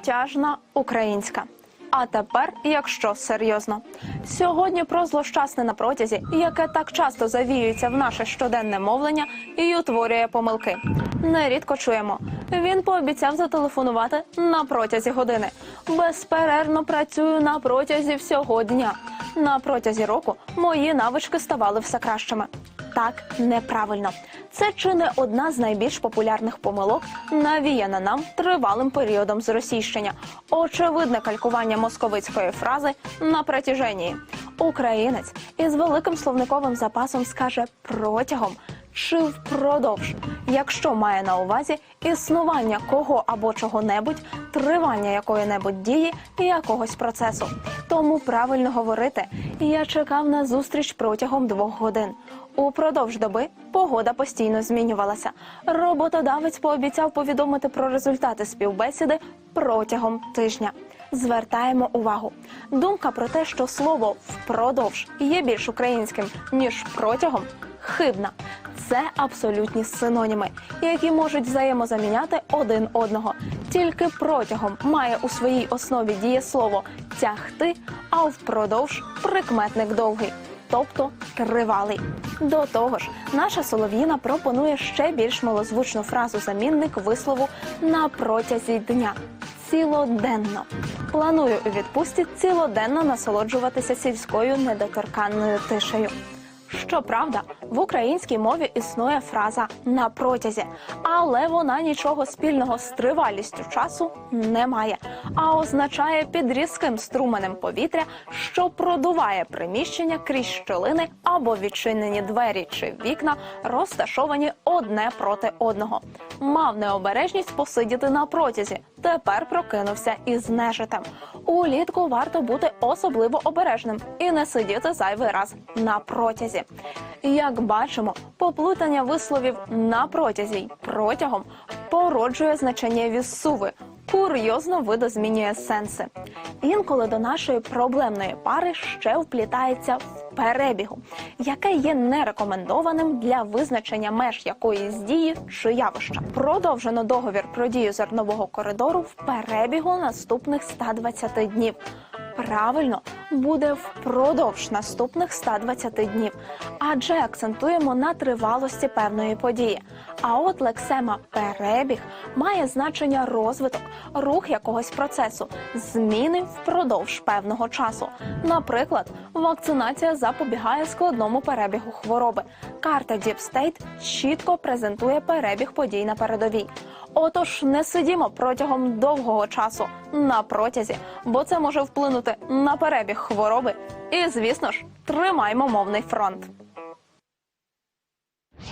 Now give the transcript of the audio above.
протяжна українська. А тепер, якщо серйозно, сьогодні про злощасне на протязі, яке так часто завіюється в наше щоденне мовлення і утворює помилки. Нерідко чуємо. Він пообіцяв зателефонувати на протязі години. Безперервно працюю на протязі всього дня. На протязі року мої навички ставали все кращими. Так неправильно. Це чи не одна з найбільш популярних помилок, навіяна нам тривалим періодом зросійщення. Очевидне калькування московицької фрази на протяженії. Українець із великим словниковим запасом скаже протягом чи впродовж, якщо має на увазі існування кого або чого-небудь, тривання якої-небудь дії і якогось процесу. Тому правильно говорити я чекав на зустріч протягом двох годин. Упродовж доби погода постійно змінювалася. Роботодавець пообіцяв повідомити про результати співбесіди протягом тижня. Звертаємо увагу. Думка про те, що слово впродовж є більш українським ніж протягом, хибна. Це абсолютні синоніми, які можуть взаємозаміняти один одного. Тільки протягом має у своїй основі дієслово тягти, а впродовж прикметник довгий, тобто тривалий. До того ж, наша солов'їна пропонує ще більш малозвучну фразу замінник вислову на протязі дня. Цілоденно планую у відпустці цілоденно насолоджуватися сільською недоторканною тишею. Щоправда, в українській мові існує фраза на протязі, але вона нічого спільного з тривалістю часу не має, а означає під різким струменем повітря, що продуває приміщення крізь щілини або відчинені двері чи вікна, розташовані одне проти одного. Мав необережність посидіти на протязі. Тепер прокинувся із нежитем. Улітку варто бути особливо обережним і не сидіти зайвий раз на протязі. Як бачимо, поплутання висловів на протязі й протягом породжує значення віссуви. Курйозно видозмінює сенси. Інколи до нашої проблемної пари ще вплітається в перебігу, яке є нерекомендованим для визначення меж якоїсь дії чи явища. Продовжено договір про дію зернового коридору в перебігу наступних 120 днів. Правильно буде впродовж наступних 120 днів, адже акцентуємо на тривалості певної події. А от лексема перебіг має значення розвиток, рух якогось процесу, зміни впродовж певного часу. Наприклад, вакцинація запобігає складному перебігу хвороби. Карта State чітко презентує перебіг подій на передовій. Отож, не сидімо протягом довгого часу на протязі, бо це може вплинути на перебіг хвороби. І, звісно ж, тримаймо мовний фронт.